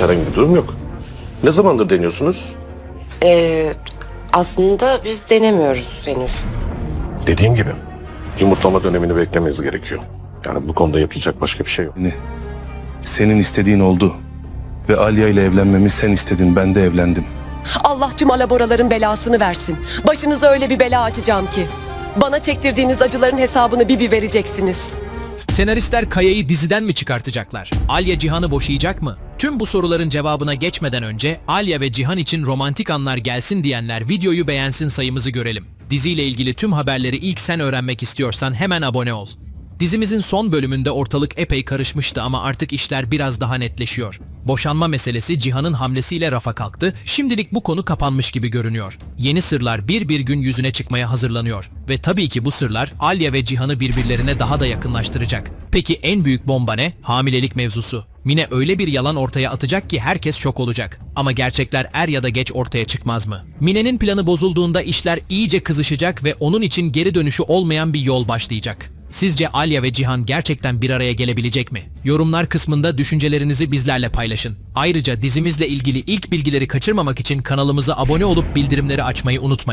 Herhangi bir durum yok. Ne zamandır deniyorsunuz? Ee, aslında biz denemiyoruz henüz. Dediğim gibi yumurtlama dönemini beklemeniz gerekiyor. Yani bu konuda yapılacak başka bir şey yok. Ne? Senin istediğin oldu. Ve Alya ile evlenmemi sen istedin, ben de evlendim. Allah tüm alaboraların belasını versin. Başınıza öyle bir bela açacağım ki. Bana çektirdiğiniz acıların hesabını bir bir vereceksiniz. Senaristler Kaya'yı diziden mi çıkartacaklar? Alya Cihan'ı boşayacak mı? Tüm bu soruların cevabına geçmeden önce Alya ve Cihan için romantik anlar gelsin diyenler videoyu beğensin sayımızı görelim. Diziyle ilgili tüm haberleri ilk sen öğrenmek istiyorsan hemen abone ol. Dizimizin son bölümünde ortalık epey karışmıştı ama artık işler biraz daha netleşiyor. Boşanma meselesi Cihan'ın hamlesiyle rafa kalktı, şimdilik bu konu kapanmış gibi görünüyor. Yeni sırlar bir bir gün yüzüne çıkmaya hazırlanıyor. Ve tabii ki bu sırlar Alya ve Cihan'ı birbirlerine daha da yakınlaştıracak. Peki en büyük bomba ne? Hamilelik mevzusu. Mine öyle bir yalan ortaya atacak ki herkes şok olacak. Ama gerçekler er ya da geç ortaya çıkmaz mı? Mine'nin planı bozulduğunda işler iyice kızışacak ve onun için geri dönüşü olmayan bir yol başlayacak. Sizce Alya ve Cihan gerçekten bir araya gelebilecek mi? Yorumlar kısmında düşüncelerinizi bizlerle paylaşın. Ayrıca dizimizle ilgili ilk bilgileri kaçırmamak için kanalımıza abone olup bildirimleri açmayı unutmayın.